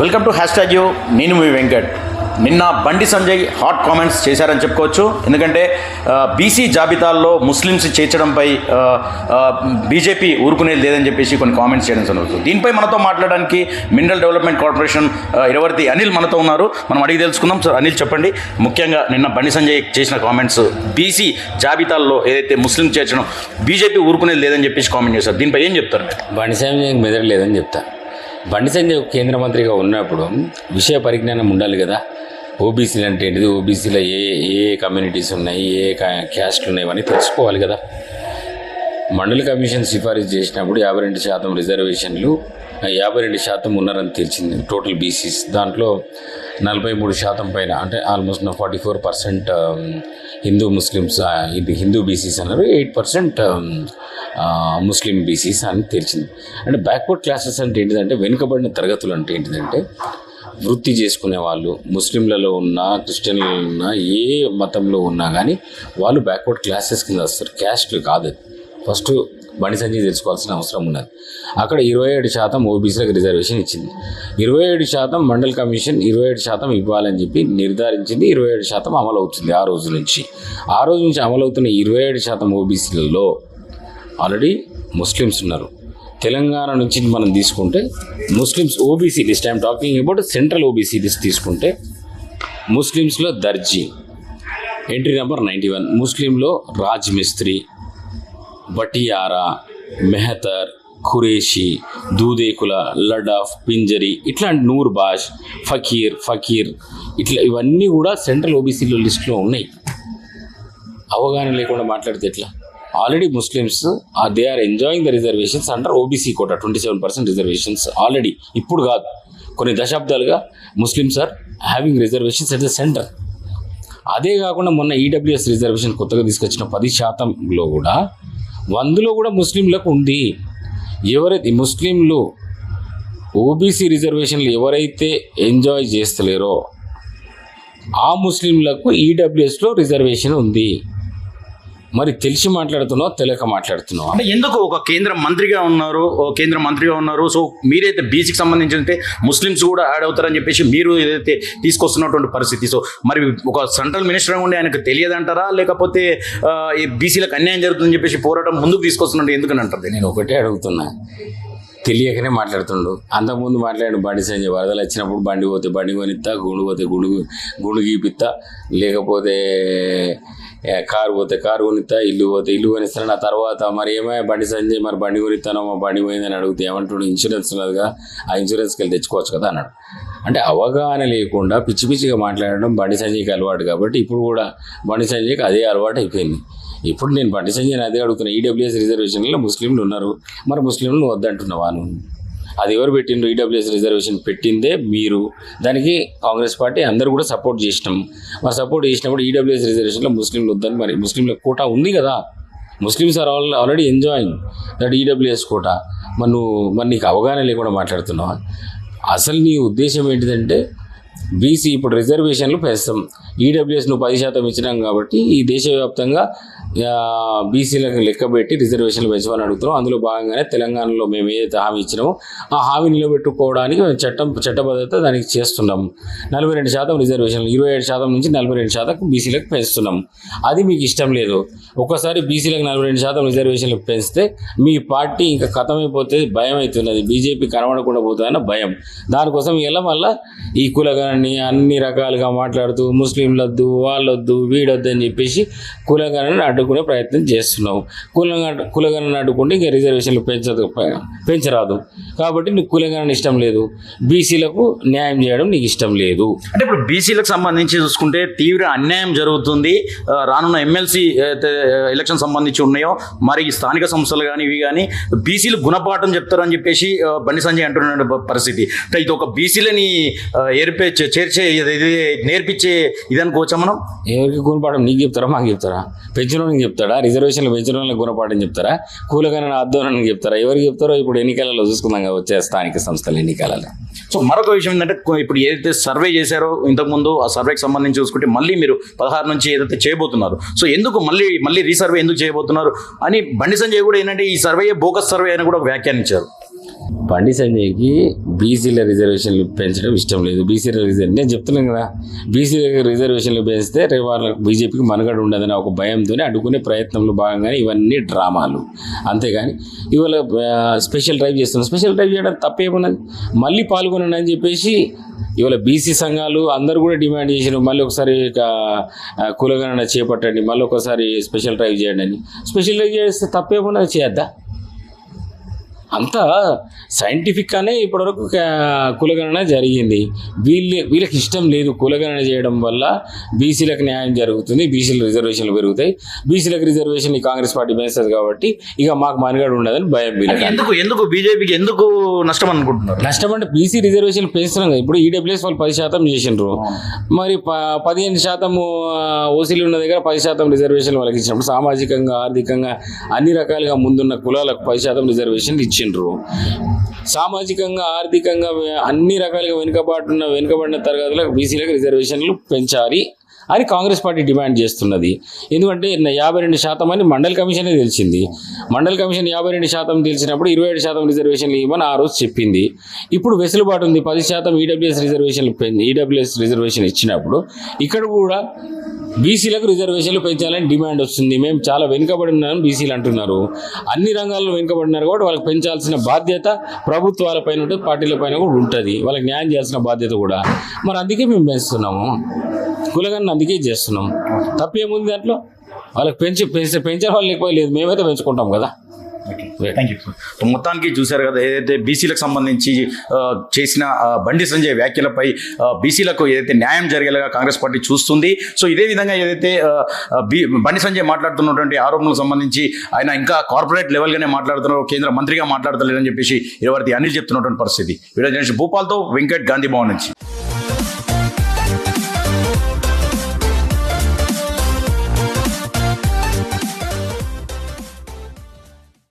Welcome to hash tag you. నేను మీ వెంకట్. నిన్న బండి సంజయ్ హాట్ కామెంట్స్ చేశారని చెప్పుకోవచ్చు. ఎందుకంటే బీసీ జాబితాల్లో ముస్లిమ్స్ చేర్చడంపై బీజేపీ ఊరుకునేది లేదని చెప్పేసి కొన్ని కామెంట్స్ చేయడం జరుగుతుంది. దీనిపై మనతో మాట్లాడడానికి mineral development corporation Iravarthi Anil మనతో ఉన్నారు. మనం అడిగి తెలుసుకుందాం. సార్ అనిల్ చెప్పండి. ముఖ్యంగా నిన్న బండి సంజయ్ చేసిన కామెంట్స్ బీసీ జాబితాల్లో ఏదైతే ముస్లిం చేర్చడం బీజేపీ ఊరుకునేది లేదని చెప్పేసి కామెంట్ చేశారు. దీనిపై ఏం చెప్తారు బండి సంజయ్ మెదడలేదని చెప్తాను బండి సంజయ్ కేంద్ర మంత్రిగా ఉన్నప్పుడు విషయ పరిజ్ఞానం ఉండాలి కదా. ఓబీసీలు అంటే ఏంటిది? ఓబీసీలో ఏ ఏ కమ్యూనిటీస్ ఉన్నాయి? ఏ క్యాస్ట్లు ఉన్నాయి? అని తెలుసుకోవాలి కదా. మండలి కమిషన్ సిఫారసు చేసినప్పుడు యాభై రెండు శాతం రిజర్వేషన్లు యాభై రెండు శాతం ఉన్నారని తెలిసింది టోటల్ బీసీస్. దాంట్లో నలభై మూడు శాతం పైన అంటే almost forty four percent Hindu Muslims ఇది హిందూ బీసీస్ అన్నారు. ఎయిట్ పర్సెంట్ ముస్లిం బీసీస్ అని తెలిసింది అంటే బ్యాక్వర్డ్ క్లాసెస్ అంటే ఏంటిదంటే వెనుకబడిన తరగతులు అంటే ఏంటిదంటే వృత్తి చేసుకునే వాళ్ళు ముస్లింలలో ఉన్న క్రిస్టియన్లలో ఉన్న ఏ మతంలో ఉన్నా కానీ వాళ్ళు బ్యాక్వర్డ్ క్లాసెస్ కింద వస్తారు. క్యాస్ట్లు కాదు. ఫస్ట్ బండి సంజయ్ తెలుసుకోవాల్సిన అవసరం ఉన్నది. అక్కడ ఇరవై ఏడు శాతం ఓబీసీలకు రిజర్వేషన్ ఇచ్చింది. ఇరవై ఏడు శాతం మండల్ కమిషన్ ఇరవై ఏడు శాతం ఇవ్వాలని చెప్పి నిర్ధారించింది. ఇరవై ఏడు శాతం అమలు అవుతుంది ఆ రోజు నుంచి. ఆ రోజు నుంచి అమలవుతున్న ఇరవై ఏడు శాతం ఓబీసీలలో ఆల్రెడీ ముస్లిమ్స్ ఉన్నారు. తెలంగాణ నుంచి మనం తీసుకుంటే Muslims OBC list I'm talking about central OBC list తీసుకుంటే ముస్లిమ్స్లో దర్జీ ఎంట్రీ నెంబర్ నైంటీ వన్ ముస్లింలో రాజ్ మిస్త్రి బటియారా మెహతర్ ఖురేషి దూదేకుల లడాఫ్ పింజరి ఇట్లాంటి నూర్ బాష్ ఫకీర్ ఫకీర్ ఇట్లా ఇవన్నీ కూడా సెంట్రల్ ఓబీసీలో లిస్ట్లో ఉన్నాయి. అవగాహన లేకుండా మాట్లాడితే ఎట్లా? Already Muslims they are enjoying the reservations under OBC quota twenty seven percent reservations already ఇప్పుడు కాదు. కొన్ని దశాబ్దాలుగా Muslims are having reservations at the centre అదే కాకుండా మొన్న ఈడబ్ల్యూఎస్ రిజర్వేషన్ కొత్తగా తీసుకొచ్చిన పది శాతంలో కూడా వందలో కూడా ముస్లింలకు ఉంది. ఎవరైతే ముస్లింలు ఓబీసీ రిజర్వేషన్లు ఎవరైతే ఎంజాయ్ చేస్తలేరో ఆ ముస్లింలకు ఈడబ్ల్యూఎస్లో రిజర్వేషన్ ఉంది. మరి తెలిసి మాట్లాడుతున్నావు తెలియక మాట్లాడుతున్నావు? అంటే ఎందుకు ఒక కేంద్ర మంత్రిగా ఉన్నారు ఓ కేంద్ర మంత్రిగా ఉన్నారు? సో మీరైతే బీసీకి సంబంధించి ముస్లిమ్స్ కూడా యాడ్ అవుతారని చెప్పేసి మీరు ఏదైతే తీసుకొస్తున్నటువంటి పరిస్థితి. సో మరి ఒక సెంట్రల్ మినిస్టర్ ఉండి ఆయనకు తెలియదంటారా? లేకపోతే బీసీలకు అన్యాయం జరుగుతుందని చెప్పేసి పోరాటం ముందుకు తీసుకొస్తున్నట్టు ఎందుకని అంటారు? నేను ఒకటే అడుగుతున్నా. తెలియకనే మాట్లాడుతుండు. అంతకుముందు మాట్లాడు బండి సంజయ్ వరదలు వచ్చినప్పుడు బండి పోతే బండి కొనిస్తా గుండు పోతే గుండు గుండు గీపిస్తా లేకపోతే కారు పోతే కారు కొనిస్తా ఇల్లు పోతే ఇల్లు కొనిస్తాను ఆ తర్వాత మరి ఏమయ్యా బండి సంజయ్ మరి బండి కొనిస్తానో మా బండి పోయిందని అడిగితే ఏమంటుండు ఇన్సూరెన్స్ ఉన్నదిగా ఆ ఇన్సూరెన్స్కి వెళ్ళి తెచ్చుకోవచ్చు కదా అన్నాడు. అంటే అవగాహన లేకుండా పిచ్చి పిచ్చిగా మాట్లాడడం బండి సంజయ్కి అలవాటు కాబట్టి ఇప్పుడు కూడా బండి సంజయ్కి అదే అలవాటు అయిపోయింది. ఇప్పుడు నేను బండి సంజయ్ అదే అడుగుతున్నా. ఈడబ్ల్యూఎస్ రిజర్వేషన్లో ముస్లింలు ఉన్నారు. మరి ముస్లింలు వద్దంటున్నావా నువ్వు అది ఎవరు పెట్టిండ్రు? ఈడబ్ల్యూఎస్ రిజర్వేషన్ పెట్టిందే మీరు. దానికి కాంగ్రెస్ పార్టీ అందరూ కూడా సపోర్ట్ చేసినాం. మరి సపోర్ట్ చేసినప్పుడు ఈడబ్ల్యూఎస్ రిజర్వేషన్లో ముస్లింలు వద్దని మరి ముస్లింల కోటా ఉంది కదా. Muslims are all already enjoying that EWS quota. మరి నువ్వు మరి నీకు అవగాహన లేకుండా మాట్లాడుతున్నావా? అసలు నీ ఉద్దేశం ఏంటిదంటే బీసీ ఇప్పుడు రిజర్వేషన్లు పెంచుతాం ఈడబ్ల్యూఎస్ నువ్వు పది శాతం ఇచ్చినాం కాబట్టి ఈ దేశవ్యాప్తంగా బీసీలకు లెక్కబెట్టి రిజర్వేషన్లు పెంచమని అడుగుతున్నాం. అందులో భాగంగానే తెలంగాణలో మేము ఏదైతే హామీ ఇచ్చినామో ఆ హామీ నిలబెట్టుకోవడానికి మేము చట్టం చట్టబద్ధత దానికి చేస్తున్నాం. నలభై రెండు శాతం రిజర్వేషన్లు ఇరవై ఏడు శాతం నుంచి నలభై రెండు శాతం బీసీలకు పెంచుతున్నాం. అది మీకు ఇష్టం లేదు. ఒక్కసారి బీసీలకు నలభై రెండు శాతం రిజర్వేషన్లు పెంచితే మీ పార్టీ ఇంకా ఖతమైపోతే భయం అవుతున్నది బీజేపీ కనబడకుండా పోతుందన్న భయం. దానికోసం ఇలా మళ్ళీ ఈ కులగణని అన్ని రకాలుగా మాట్లాడుతూ ముస్లింలొద్దు వాళ్ళొద్దు వీడొద్దు అని చెప్పేసి కులగణను అడ్డుకునే ప్రయత్నం చేస్తున్నావు. కులగణ కులగణను అడ్డుకుంటే ఇంకా రిజర్వేషన్లు పెంచదు పెంచరాదు. కాబట్టి నీకు కులగణన ఇష్టం లేదు. బీసీలకు న్యాయం చేయడం నీకు ఇష్టం లేదు. అంటే ఇప్పుడు బీసీలకు సంబంధించి చూసుకుంటే తీవ్ర అన్యాయం జరుగుతుంది. రానున్న ఎమ్మెల్సీ ఎలక్షన్ సంబంధించి ఉన్నాయో మరి స్థానిక సంస్థలు కానీ ఇవి కానీ బీసీలు గుణపాఠం చెప్తారని చెప్పేసి బండి సంజయ్ అంటున్న పరిస్థితి. ఇది ఒక బీసీలని ఏర్పే చేర్చే ఇది నేర్పించే ఇది అనుకోవచ్చా మనం? ఎవరికి గుణపాఠం నీకు చెప్తారా మాకు చెప్తారా? పెంచడానికి చెప్తాడా? రిజర్వేషన్లు వాళ్ళకి గుణపాఠం చెప్తారా? కూలగణన అద్దోనని చెప్తారా? ఎవరికి చెప్తారో ఇప్పుడు ఎన్నికలలో చూసుకుందాం కదా వచ్చే స్థానిక సంస్థల ఎన్నికలలో. సో మరొక విషయం ఏంటంటే ఇప్పుడు ఏదైతే సర్వే చేశారో ఇంతకుముందు ఆ సర్వేకి సంబంధించి చూసుకుంటే మళ్ళీ మీరు పదహారు నుంచి ఏదైతే చేయబోతున్నారు సో ఎందుకు మళ్ళీ మళ్ళీ రీసర్వే ఎందుకు చేయబోతున్నారు అని బండి సంజయ్ కూడా ఏంటంటే ఈ సర్వే బోకస్ సర్వే అని కూడా వ్యాఖ్యానించారు. బండి సంజయ్కి బీసీల రిజర్వేషన్లు పెంచడం ఇష్టం లేదు. బీసీల రిజర్వ్ నేను చెప్తున్నాను కదా బీసీల రిజర్వేషన్లు పెంచితే రేపు వాళ్ళకి బీజేపీకి మనుగడ ఉండదని ఒక భయంతోనే అడ్డుకునే ప్రయత్నంలో భాగంగానే ఇవన్నీ డ్రామాలు. అంతేగాని ఇవాళ స్పెషల్ డ్రైవ్ చేస్తున్నాం. స్పెషల్ డ్రైవ్ చేయడం తప్పేమున్నది మళ్ళీ పాల్గొనండి అని చెప్పేసి ఇవాళ బీసీ సంఘాలు అందరూ కూడా డిమాండ్ చేసినారు మళ్ళీ ఒకసారి కులగణన చేపట్టండి. మళ్ళీ ఒకసారి స్పెషల్ డ్రైవ్ చేయండి అని. స్పెషల్ డ్రైవ్ చేస్తే తప్పేమున్నది చేయద్దా అంతా సైంటిఫిక్గానే ఇప్పటివరకు కులగణన జరిగింది. వీళ్ళ వీళ్ళకి ఇష్టం లేదు కులగణన చేయడం వల్ల బీసీలకు న్యాయం జరుగుతుంది బీసీల రిజర్వేషన్లు పెరుగుతాయి. బీసీలకు రిజర్వేషన్ ఈ కాంగ్రెస్ పార్టీ పెంచుతుంది కాబట్టి ఇక మాకు మనుగడ ఉండదని భయం వీళ్ళకి. ఎందుకు ఎందుకు బీజేపీకి ఎందుకు నష్టం అనుకుంటున్నారు? నష్టం అంటే బీసీ రిజర్వేషన్ పెంచుతున్నాం కదా. ఇప్పుడు ఈడబ్ల్యూఎస్ వాళ్ళు పది శాతం చేసిండ్రు. మరి ప పదిహేను శాతం ఓసీలు ఉన్న దగ్గర పది శాతం రిజర్వేషన్ వాళ్ళకి ఇచ్చినప్పుడు సామాజికంగా ఆర్థికంగా అన్ని రకాలుగా ముందున్న కులాలకు పది శాతం రిజర్వేషన్లు ఇచ్చిండ్రు సామాజికంగా ఆర్థికంగా అన్ని రకాలుగా వెనుకబాటున్న వెనుకబడిన తరగతులకు బీసీలకు రిజర్వేషన్లు పెంచాలి అని కాంగ్రెస్ పార్టీ డిమాండ్ చేస్తున్నది. ఎందుకంటే యాభై రెండు శాతం అని మండల్ కమిషనే తెలిసింది. మండల్ కమిషన్ యాభై రెండు శాతం తెలిసినప్పుడు ఇరవై ఏడు శాతం రిజర్వేషన్లు ఇవ్వమని ఆ రోజు చెప్పింది. ఇప్పుడు వెసులుబాటు ఉంది. పది శాతం ఈడబ్ల్యూఎస్ రిజర్వేషన్లు ఈడబ్ల్యూఎస్ రిజర్వేషన్ ఇచ్చినప్పుడు ఇక్కడ కూడా బీసీలకు రిజర్వేషన్లు పెంచాలని డిమాండ్ వస్తుంది. మేము చాలా వెనుకబడి ఉన్నామని బీసీలు అంటున్నారు. అన్ని రంగాల్లో వెనుకబడినారు కాబట్టి వాళ్ళకి పెంచాల్సిన బాధ్యత ప్రభుత్వాలపైన ఉంటుంది పార్టీలపైన కూడా ఉంటుంది. వాళ్ళకి న్యాయం చేయాల్సిన బాధ్యత కూడా. మరి అందుకే మేము పెంచుతున్నాము. కులగన్న అందుకే చేస్తున్నాం. తప్పేముంది దాంట్లో? వాళ్ళకి పెంచి పెంచి పెంచే వాళ్ళు ఎక్కువ లేదు మేమైతే పెంచుకుంటాం కదా. థ్యాంక్ యూ మొత్తానికి చూశారు కదా ఏదైతే బీసీలకు సంబంధించి చేసిన బండి సంజయ్ వ్యాఖ్యలపై బీసీలకు ఏదైతే న్యాయం జరిగేలాగా కాంగ్రెస్ పార్టీ చూస్తుంది. సో ఇదే విధంగా ఏదైతే బండి సంజయ్ మాట్లాడుతున్నటువంటి ఆరోపణలకు సంబంధించి ఆయన ఇంకా కార్పొరేట్ లెవెల్గానే మాట్లాడుతున్నారు కేంద్ర మంత్రిగా మాట్లాడతలేదని చెప్పేసి ఇరవై అనిల్ చెప్తున్నటువంటి పరిస్థితి. వీడియో జర్నలిస్ట్ భూపాల్తో వెంకట్ గాంధీ భవన్ నుంచి.